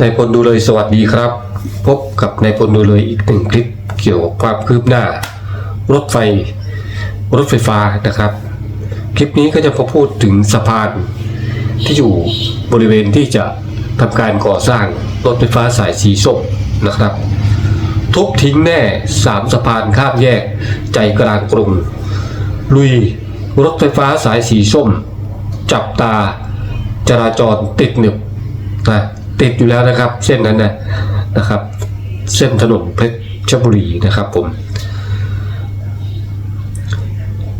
นายพลดูเลยสวัสดีครับ พบกับนายพลดูเลยอีกหนึ่งคลิปเกี่ยวกับความคืบหน้า รถไฟ รถไฟฟ้านะครับ คลิปนี้ก็จะพพูดถึงสะพานที่อยู่บริเวณที่จะทำการก่อสร้างรถไฟฟ้าสายสีส้มนะครับ ทุบทิ้งแน่สามสะพานข้ามแยกใจกลางกรุง ลุยรถไฟฟ้าสายสีส้ม จับตาจราจรติดหนึบนะ ติดอยู่แล้วนะครับ เส้นนั้นนะนะครับ เส้นถนนเพชรบุรีนะครับผม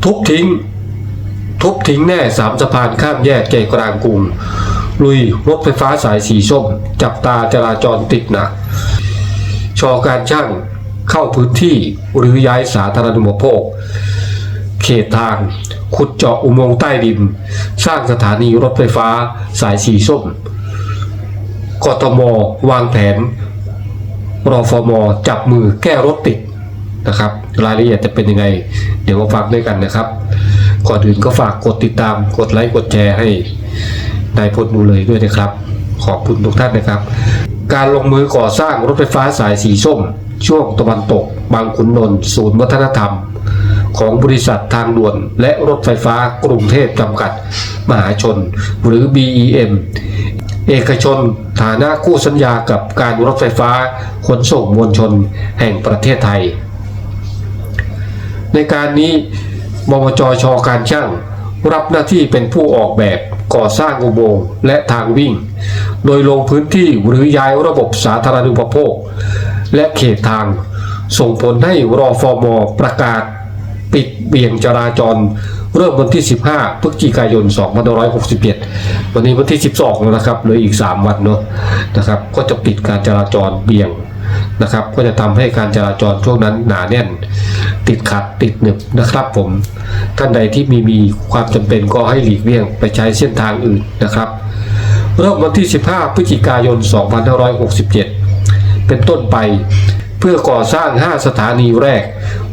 ทุบทิ้ง ทุบทิ้งแน่สามสะพานข้ามแยกใจกลางกรุงลุยรถไฟฟ้าสายสีส้ม จับตาจราจรติดหนักชอการช่างเข้าพื้นที่หรือย้ายสาธารณูปโภค เขตทาง ขุดเจาะอุโมงค์ใต้ดิน สร้างสถานีรถไฟฟ้าสายสีส้ม กทมวางแผนรอฟมจับมือแก้รถติดนะครับ รายละเอียดจะเป็นยังไง เดี๋ยวมาฟังด้วยกันนะครับ ก่อนอื่นก็ฝากกดติดตามกดไลค์กดแชร์ให้นายพลดูเลยด้วยนะครับ ขอบคุณทุกท่านนะครับ การลงมือก่อสร้างรถไฟฟ้าสายสีส้ม ช่วงตะวันตก บางขุนนนท์ศูนย์วัฒนธรรม ของบริษัททางด่วน และรถไฟฟ้ากรุงเทพจำกัด มหาชน หรือ BEM เอกชน ฐานะคู่สัญญากับการรถไฟฟ้าขนส่งมวลชนแห่งประเทศไทย ในการนี้บมจชการช่าง รับหน้าที่เป็นผู้ออกแบบก่อสร้างอุโมงค์และทางวิ่ง โดยลงพื้นที่หรือย้ายระบบสาธารณูปโภค และเขตทาง ส่งผลให้รอฟอมอประกาศ ปิดเบี่ยงจราจร เริ่มวันที่ 15พฤศจิกายน2567วันนี้วันที่ 12แล้วนะครับเหลืออีก 3 วันเนาะนะครับก็จะปิดการจราจรเบี่ยงนะครับก็จะทำให้การจราจรช่วงนั้นหนาแน่น ติดขัดติดหนึบนะครับผมท่านใดที่มีมีความจำเป็นก็ให้หลีกเลี่ยงไปใช้เส้นทางอื่นนะครับเริ่มวันที่ 15 พฤศจิกายน 2567 เป็นต้นไป เพื่อก่อสร้าง 5 สถานีแรก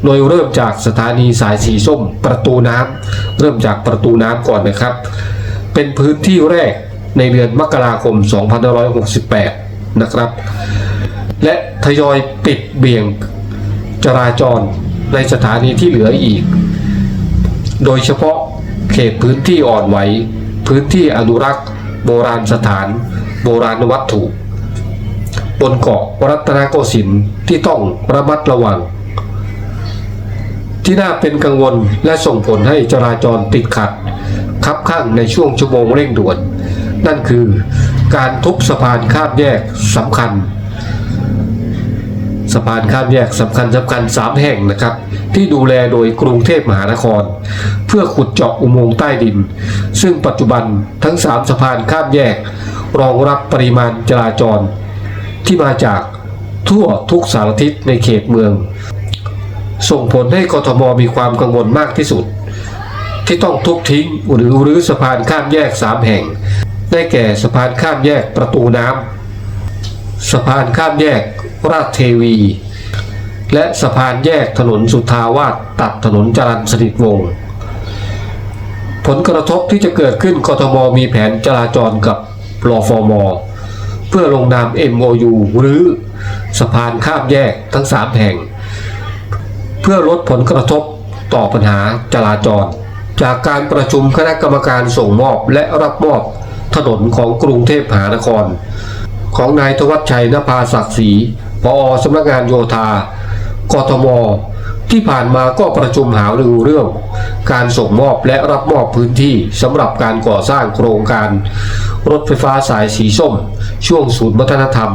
โดยเริ่มจากสถานีสายสีส้มประตูน้ำเริ่มจากประตูน้ำก่อนนะครับ เป็นพื้นที่แรกในเดือนมกราคม 2568 นะครับ และทยอยปิดเบี่ยงจราจรในสถานีที่เหลืออีก โดยเฉพาะเขตพื้นที่อ่อนไหว พื้นที่อนุรักษ์ โบราณสถาน โบราณวัตถุ บนเกาะรัตนโกสินทร์ที่ต้องระมัดระวัง ที่น่าเป็นกังวลและส่งผลให้จราจรติดขัด คับข้างในช่วงชั่วโมงเร่งด่วน นั่นคือการทุบสะพานข้ามแยกสำคัญสะพานข้ามแยกสำคัญสำคัญสามแห่งนะครับ ที่ดูแลโดยกรุงเทพมหานคร เพื่อขุดเจาะอุโมงค์ใต้ดิน ซึ่งปัจจุบันทั้งสามสะพานข้ามแยก รองรับปริมาณจราจร ที่มาจากทั่วทุกสารทิศในเขตเมือง ส่งผลให้กทมมีความกังวลมากที่สุด ที่ต้องทุบทิ้งหรือรื้อสะพานข้ามแยกสามแห่ง ได้แก่สะพานข้ามแยกประตูน้ำสะพานข้ามแยกราชเทวี และสะพานแยกถนนสุทาวาสตัดถนนจรัญสนิทวงศ์ผลกระทบที่จะเกิดขึ้นกทมมีแผนจราจรกับรอฟอมเพื่อลงนาม MOU หรือสะพานข้ามแยกทั้ง 3 แห่ง เพื่อลดผลกระทบต่อปัญหาจราจร จากการประชุมคณะกรรมการส่งมอบและรับมอบถนนของกรุงเทพมหานคร ของนายทวัชชัยนภาศักดิ์ศรีพอสำนักงานโยธากทม ที่ผ่านมาก็ประชุมหารือเรื่อง การส่งมอบและรับมอบพื้นที่สำหรับการก่อสร้างโครงการ รถไฟฟ้าสายสีส้ม ช่วงศูนย์วัฒนธรรม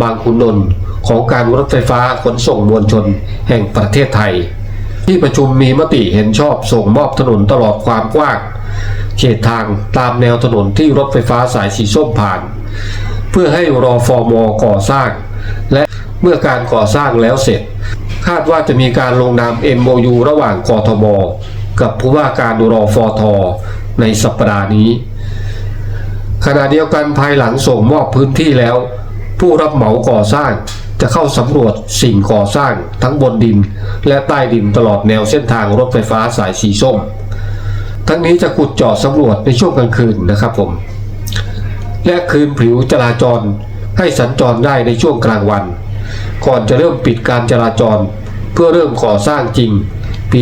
บางขุนนนท์ของการรถไฟฟ้าขนส่งมวลชนแห่งประเทศไทย ที่ประชุมมีมติเห็นชอบส่งมอบถนนตลอดความกว้าง เขตทางตามแนวถนนที่รถไฟฟ้าสายสีส้มผ่าน เพื่อให้รอฟอร์มก่อสร้าง และเมื่อการก่อสร้างแล้วเสร็จ คาดว่าจะมีการลงนาม MOU ระหว่างกทมกับผู้ว่าการรอฟอทในสัปดาห์นี้ ขณะเดียวกันภายหลังส่งมอบพื้นที่แล้ว ผู้รับเหมาก่อสร้างจะเข้าสำรวจสิ่งก่อสร้างทั้งบนดิน และใต้ดินตลอดแนวเส้นทางรถไฟฟ้าสายสีส้ม ทั้งนี้จะขุดเจาะสำรวจในช่วงกลางคืนนะครับผม และคืนผิวจราจรให้สัญจรได้ในช่วงกลางวัน ก่อนจะเริ่มปิดการจราจร เพื่อเริ่มก่อสร้างจริงปี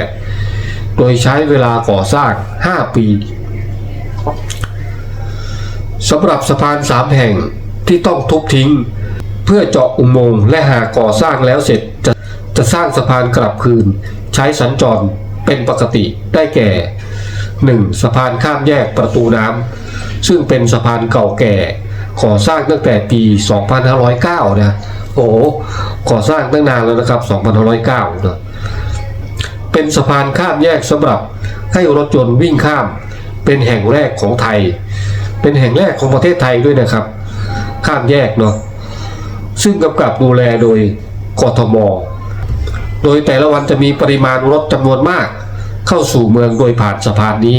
2568 โดยใช้เวลาก่อสร้าง 5 ปีสำหรับสะพานสามแห่งที่ต้องทุบทิ้ง เพื่อเจาะอุโมงค์และหากก่อสร้างแล้วเสร็จจะจะสร้างสะพานกลับคืน ใช้สัญจรเป็นปกติได้แก่ 1. สะพานข้ามแยกประตูน้ำซึ่งเป็นสะพานเก่าแก่ ก่อสร้างตั้งแต่ปี 2509 นะ โอ้โหก่อสร้างตั้งนานแล้วนะครับ 2509 นะเป็นสะพานข้ามแยกสำหรับให้รถยนต์วิ่งข้าม เป็นแห่งแรกของไทย เป็นแห่งแรกของประเทศไทยด้วยนะครับ ข้ามแยกเนาะซึ่งกำกับดูแลโดยกทม โดยแต่ละวันจะมีปริมาณรถจำนวนมาก เข้าสู่เมืองโดยผ่านสะพานนี้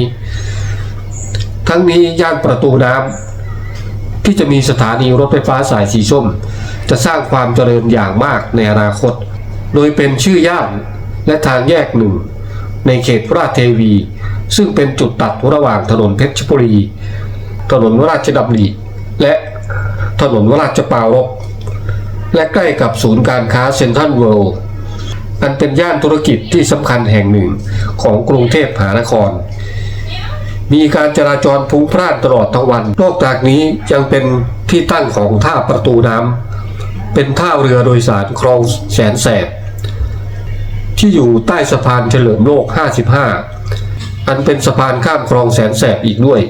ทั้งนี้ย่านประตูน้ำ ที่จะมีสถานีรถไฟฟ้าสายสีส้ม จะสร้างความเจริญอย่างมากในอนาคต โดยเป็นชื่อย่านและทางแยกหนึ่ง ในเขตราชเทวี ซึ่งเป็นจุดตัดระหว่างถนนเพชรบุรี ถนนราชดำริและถนนราชปารภและใกล้กับศูนย์การค้าเซ็นทรัลเวิลด์อันเป็นย่านธุรกิจที่สำคัญแห่งหนึ่งของกรุงเทพมหานคร มีการจราจรพลุงพล่านตลอดทั้งวัน นอกจากนี้ยังเป็นที่ตั้งของท่าประตูน้ำเป็นท่าเรือโดยสารคลองแสนแสบ ที่อยู่ใต้สะพานเฉลิมโลก 55 อันเป็นสะพานข้ามคลองแสนแสบอีกด้วย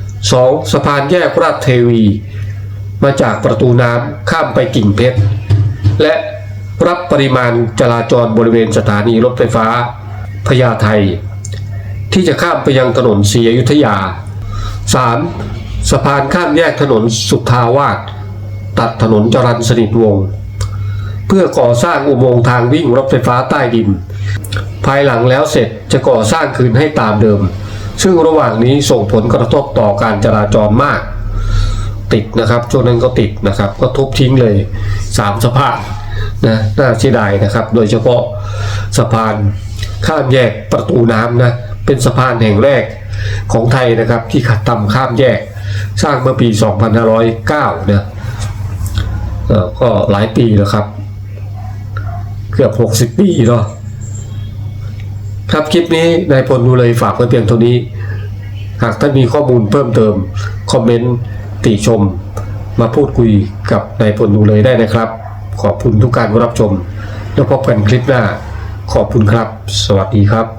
2. สะพานแยกราชเทวี มาจากประตูน้ำข้ามไปกิ่งเพชร และรับปริมาณจราจรบริเวณสถานีรถไฟฟ้าพญาไท ที่จะข้ามไปยังถนนศรีอยุธยา 3. สะพานข้ามแยกถนนสุทธาวาสตัดถนนจรัญสนิทวงศ์เพื่อก่อสร้างอุโมงค์ทางวิ่งรถไฟฟ้าใต้ดิน ภายหลังแล้วเสร็จจะก่อสร้างคืนให้ตามเดิม ซึ่งระหว่างนี้ส่งผลกระทบต่อการจราจรมาก ติดนะครับช่วงนั้นก็ติดนะครับ ก็ทุบทิ้งเลยสามสะพานนะน่าเสียดายนะครับ โดยเฉพาะสะพานข้ามแยกประตูน้ำนะ เป็นสะพานแห่งแรกของไทยนะครับที่ขัดตำข้ามแยกสร้างเมื่อปี 2509นะเอ่อก็หลายปีแล้วครับ เกือบ 60 ปีเนาะครับคลิปนี้นายพลดูเลยฝากไว้เพียงเท่านี้ หากท่านมีข้อมูลเพิ่มเติม คอมเมนต์ ติชม มาพูดคุยกับนายพลดูเลยได้นะครับ ขอบคุณทุกการรับชม แล้วพบกันคลิปหน้า ขอบคุณครับ สวัสดีครับ